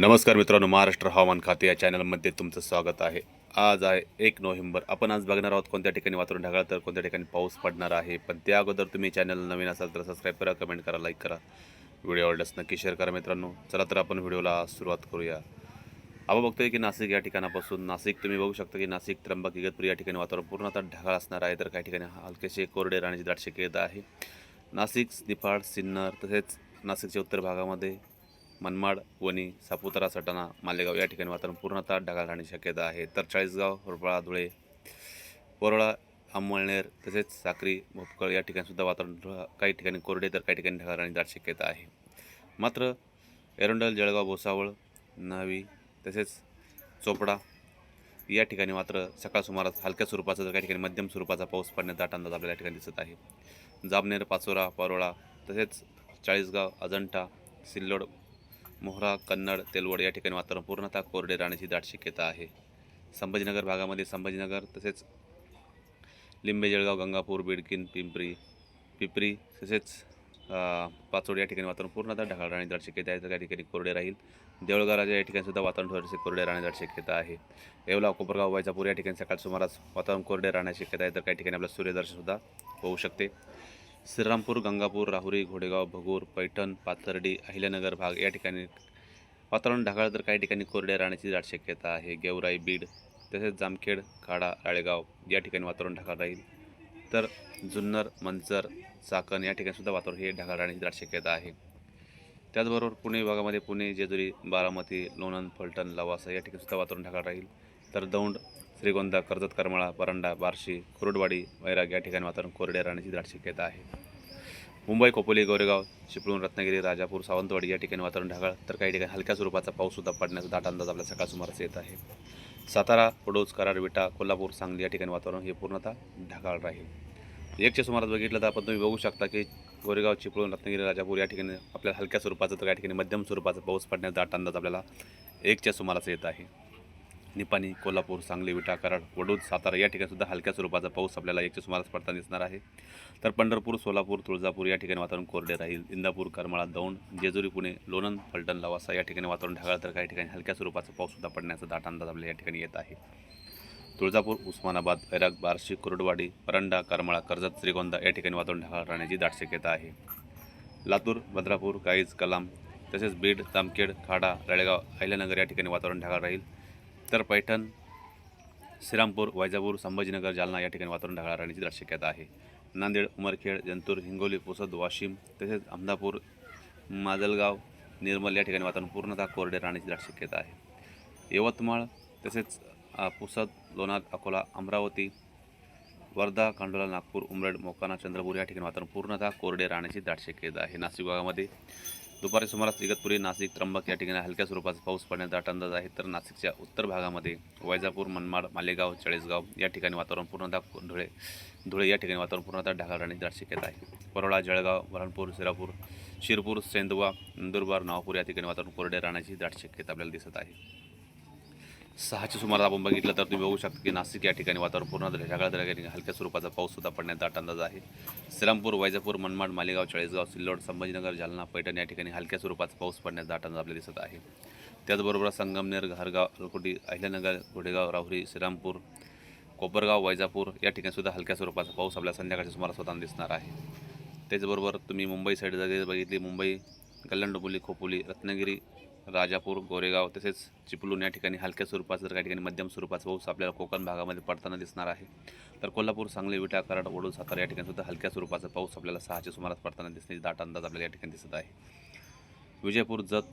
नमस्कार मित्रांनो महाराष्ट्र हवामान खाते या चॅनलमध्ये तुमचं स्वागत आहे. आज आहे एक नोव्हेंबर. आपण आज बघणार आहोत कोणत्या ठिकाणी वातावरण ढगाळ तर कोणत्या ठिकाणी पाऊस पडणार आहे. पण त्या अगोदर तुम्ही चॅनल नवीन असाल तर सबस्क्राईब करा कमेंट करा लाईक करा. व्हिडिओ आवडल्यास नक्की शेअर करा मित्रांनो. चला तर आपण व्हिडिओला सुरुवात करूया. आपण बघतोय की नाशिक या ठिकाणापासून नाशिक तुम्ही बघू शकता की नाशिक त्र्यंबक इगतपूर या ठिकाणी वातावरण पूर्णतः ढगाळ असणार आहे. तर काही ठिकाणी हलकेसे कोरडे राहण्याची दाट शक्यता आहे. नाशिक निफाड सिन्नर तसेच नाशिकच्या उत्तर भागामध्ये मनमाड वणी सापुतारा सटाणा मालेगाव या ठिकाणी वातावरण पूर्णतः ढगाळ राहण्याची शक्यता आहे. तर चाळीसगाव होरपाळा धुळे वरोळा अंमळनेर तसेच साक्री भोपकळ या ठिकाणीसुद्धा वातावरण काही ठिकाणी कोरडे तर काही ठिकाणी ढगाळ राहण्याची दाट शक्यता आहे. मात्र एरंडल जळगाव भोसावळ न्हावी तसेच चोपडा या ठिकाणी मात्र सकाळ सुमारास हलक्या स्वरूपाचा तर काही ठिकाणी मध्यम स्वरूपाचा पाऊस पडण्याचा दाट अंदाज आपल्याला या ठिकाणी दिसत आहे. जामनेर पाचोरा पारोळा तसेच चाळीसगाव अजंठा सिल्लोड मोहरा कन्नड तेलवड या ठिकाणी वातावरण पूर्णतः कोरडे राहण्याची दाट शक्यता आहे. संभाजीनगर भागामध्ये संभाजीनगर तसेच लिंबे जळगाव गंगापूर बिडकिन पिंपरी पिपरी तसेच पाचोड या ठिकाणी वातावरण पूर्णतः ढगाळ राहण्याची दाट शक्यता आहे. तर काही ठिकाणी कोरडे राहील. देऊळगाव राजा या ठिकाणी सुद्धा वातावरण थोडेसे कोरडे राहण्याची दाट शक्यता आहे. येवला कोपरगाव वायचापूर या ठिकाणी सकाळ सुमारास वातावरण कोरडे राहण्याची शक्यता आहे. तर काही ठिकाणी आपलं सूर्यदर्शनसुद्धा होऊ शकते. श्रीरामपूर गंगापूर राहुरी घोडेगाव भगूर पैठण पाथर्डी अहिल्यानगर भाग या ठिकाणी वातावरण ढगाळ तर काही ठिकाणी कोरड्या राहण्याची दाट शक्यता आहे. गेवराई बीड तसेच जामखेड खाडा राळेगाव या ठिकाणी वातावरण ढगाळ राहील. तर जुन्नर मंचर चाकण या ठिकाणीसुद्धा वातावरण हे ढगाळ राहण्याची दाट शक्यता आहे. त्याचबरोबर पुणे विभागामध्ये पुणे जेजुरी बारामती लोणंद फलटण लवासा या ठिकाणीसुद्धा वातावरण ढगाळ राहील. तर दौंड श्रीगोंदा कर्जत करमाळा परांडा बार्शी कुरुडवाडी वैराग या ठिकाणी वातावरण कोरडे राहण्याची दाट शक्यता आहे. मुंबई कोपोली गोरेगाव चिपळूण रत्नागिरी राजापूर सावंतवाडी या ठिकाणी वातावरण ढगाळ तर काही ठिकाणी हलक्या स्वरूपाचा पाऊससुद्धा पडण्याचा दाट अंदाज आपल्या सकाळ सुमारास येत आहे. सातारा पडोज कराड विटा कोल्हापूर सांगली या ठिकाणी वातावरण हे पूर्णतः ढगाळ राहील. एकच्या सुमारास बघितलं तर आपण तुम्ही बघू शकता की गोरेगाव चिपळूण रत्नागिरी राजापूर या ठिकाणी आपल्याला हलक्या स्वरूपाचा तर काही ठिकाणी मध्यम स्वरूपाचा पाऊस पडण्याचा दाट अंदाज आपल्याला एकच्या सुमारास येत आहे. निपाणी कोल्हापूर सांगली विटा कराड वडूद सातारा या ठिकाणी सुद्धा हलक्या स्वरूपाचा पाऊस आपल्याला याच्या सुमारास पडताना दिसणार आहे. तर पंढरपूर सोलापूर तुळजापूर या ठिकाणी वातावरण कोरडे राहील. इंदापूर करमाळा दौंड जेजुरी पुणे लोणंद फलटण लवासा या ठिकाणी वातावरण ढगाळ तर काही ठिकाणी हलक्या स्वरूपाचा पाऊससुद्धा पडण्याचा दाट अंदाज आपल्याला या ठिकाणी येत आहे. तुळजापूर उस्मानाबाद वैराग बार्शी कुरडवाडी परंडा करमाळा कर्जत श्रीगोंदा या ठिकाणी वातावरण ढगाळ राहण्याची दाट शक्यता आहे. लातूर भद्रापूर काईज कलाम तसेच बीड जामखेड खाडा राळेगाव अहिल्यानगर या ठिकाणी वातावरण ढगाळ राहील. तर पैठण श्रीरामपूर वैजापूर संभाजीनगर जालना या ठिकाणी वातावरण ढगाळ राहण्याची दाट शक्यता आहे. नांदेड उमरखेड जंतूर हिंगोली पुसद वाशिम तसेच अहमदापूर माजलगाव निर्मल या ठिकाणी वातावरण पूर्णतः कोरडे राहण्याची दाट शक्यता आहे. यवतमाळ तसेच पुसद लोणार अकोला अमरावती वर्धा खांडोला नागपूर उमरेड मोकाना चंद्रपूर या ठिकाणी वातावरण पूर्णतः कोरडे राहण्याची दाट शक्यता आहे. नाशिक भागामध्ये दुपारी सुमारास इगतपुरी नाशिक त्र्यंबक या ठिकाणी हलक्या स्वरूपाचा पाऊस पडण्याचा दाट अंदाज आहे. तर नाशिकच्या उत्तर भागामध्ये वैजापूर मनमाड मालेगाव चाळीसगाव या ठिकाणी वातावरण पूर्णतः धुळे धुळे या ठिकाणी वातावरण पूर्णतः ढगाळ राहण्याची दाट शक्यता आहे. परोळा जळगाव वरणपूर सिरापूर शिरपूर सेंदवा नंदुरबार नावापूर या ठिकाणी वातावरण कोरडे राहण्याची दाट शक्यता आपल्याला दिसत आहे. सहाच्या सुमारास आपण बघितलं तर तुम्ही बघू शकता की नाशिक या ठिकाणी वातावरण पूर्ण ढगाळ ठिकाणी हलक्या स्वरूपाचा पाऊससुद्धा पडण्याचा दाट अंदाज आहे. श्रीरामपूर वैजापूर मनमाड मालेगाव चाळीसगाव सिल्लोड संभाजीनगर जालना पैठण या ठिकाणी हलक्या स्वरूपाचा पाऊस पडण्याचा दाट अंदाज आपल्याला दिसत आहे. त्याचबरोबर संगमनेर घारगाव अलकुटी अहिल्यानगर घोडेगाव राहुरी श्रीरामपूर कोपरगाव वैजापूर या ठिकाणीसुद्धा हलक्या स्वरूपाचा पाऊस आपल्या संध्याकाळच्या सुमारास होताना दिसणार आहे. त्याचबरोबर तुम्ही मुंबई साईड जर बघितली मुंबई कल्याण खोपोली रत्नागिरी राजापूर गोरेगाव तसेच चिपळूण या ठिकाणी हलक्या स्वरूपाचा तर काही ठिकाणी मध्यम स्वरूपाचा पाऊस आपल्याला कोकण भागामध्ये पडताना दिसणार आहे. तर कोल्हापूर सांगली विटा कराड ओढून सातारा या ठिकाणी सुद्धा हलक्या स्वरूपाचा पाऊस आपल्याला सहाच्या सुमारास पडताना दिसण्याची दाट अंदाज आपल्याला या ठिकाणी दिसत आहे. विजयपूर जत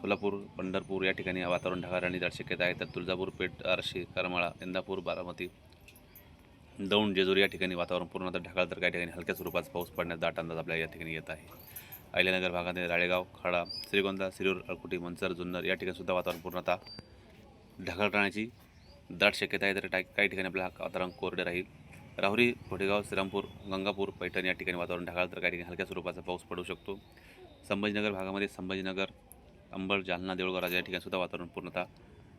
सोलापूर पंढरपूर या ठिकाणी वातावरण ढगाळ राहण्याची शक्यता आहे. तर तुळजापूर पेठ आरशी करमाळा इंदापूर बारामती दौंड जेजूर या ठिकाणी वातावरण पूर्णतः ढगाळ तर काही ठिकाणी हलक्या स्वरूपाचा पाऊस पडण्याचा दाट अंदाज आपल्याला या ठिकाणी येत आहे. अहिल्यानगर भागातील राळेगाव खडा श्रीगोंदा सिरूर अळकुटी मंचर जुन्नर या ठिकाणीसुद्धा वातावरण पूर्णतः ढगाळ राहण्याची दाट शक्यता आहे. तर टाई- काही ठिकाणी आपल्या वातावरण कोरडे राहील. राहुरी भोटेगाव श्रीरामपूर गंगापूर पैठण या ठिकाणी वातावरण ढगाळ तर काही ठिकाणी हलक्या स्वरूपाचा पाऊस पडू शकतो. संभाजीनगर भागामध्ये संभाजीनगर अंबड जालना देऊळगाव राजा या ठिकाणी सुद्धा वातावरण पूर्णतः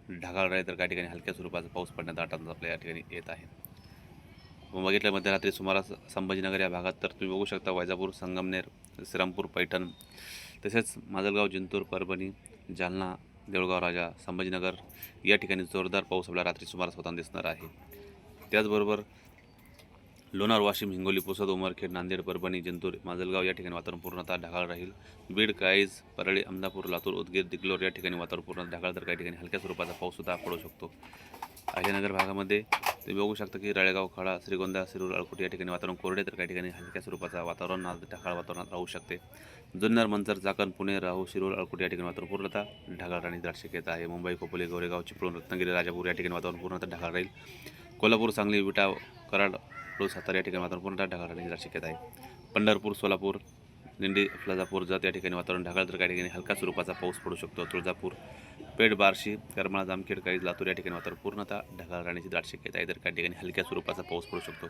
ढगाळ राहील. तर काही ठिकाणी हलक्या स्वरूपाचा पाऊस पडण्याचा दाट आपल्या या ठिकाणी येत आहे. बघितलं मध्यरात्री सुमारास संभाजीनगर या भागात तर तुम्ही बघू शकता वैजापूर संगमनेर श्रीरामपूर पैठण तसेच माजलगाव जिंतूर परभणी जालना देऊळगाव राजा संभाजीनगर या ठिकाणी जोरदार पाऊस आपल्याला रात्री सुमारास होताना दिसणार आहे. त्याचबरोबर लोणार वाशिम हिंगोली पुसद उमरखेड नांदेड परभणी जिंतूर माजलगाव या ठिकाणी वातावरण पूर्णतः ढगाळ राहील. बीड काळीज परळी अमदापूर लातूर उदगीर दिगलोर या ठिकाणी वातावरण पूर्ण ढगाळ तर काही ठिकाणी हलक्या स्वरूपाचा पाऊससुद्धा पडू शकतो. अहिल्यानगर भागामध्ये तुम्ही बघू शकता की राळेगाव खळा श्रीगोंदा शिरूर अळकुट या ठिकाणी वातावरण कोरडे तर काही ठिकाणी हलक्या स्वरूपाचा वातावरण. आज ढगाळ वातावरणात राहू शकते. जुन्नर मंचर चाकण पुणे राहू शिरूर अळकुट या ठिकाणी वातावरण पूर्णतः ढगाळ राहण्याची शक्यता आहे. मुंबई खोपोली गोरेगाव चिपळूण रत्नागिरी राजापूर या ठिकाणी वातावरण पूर्णतः ढगाळ राहील. कोल्हापूर सांगली विटा कराड रोज सातारा या ठिकाणी वातावरण पूर्णतः ढगाळ राहण्याची शक्यता आहे. पंढरपूर सोलापूर दिंडी फलाजापूर जत या ठिकाणी वातावरण ढगाळ तर काही ठिकाणी हलका स्वरूपाचा पाऊस पडू शकतो. तुळजापूर पेठ बार्शी करमाळा जामखेड काही लातूर या ठिकाणी वातावरण पूर्णतः ढगाळ राहण्याची दाट शक्यता आहे तर काही ठिकाणी हलक्या स्वरूपाचा पाऊस पडू शकतो.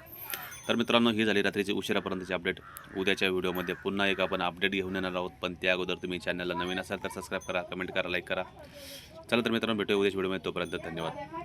तर मित्रांनो ही झाली रात्रीची उशिरापर्यंतची अपडेट उद्याच्या व्हिडिओमध्ये पुन्हा एक आपण अपडेट घेऊन येणार आहोत पण त्या अगोदर तुम्ही चॅनलला नवीन असाल तर सबस्क्राईब करा कमेंट करा लाईक करा. चला तर मित्रांनो भेटूया उद्याच्या व्हिडिओमध्ये. तोपर्यंत धन्यवाद.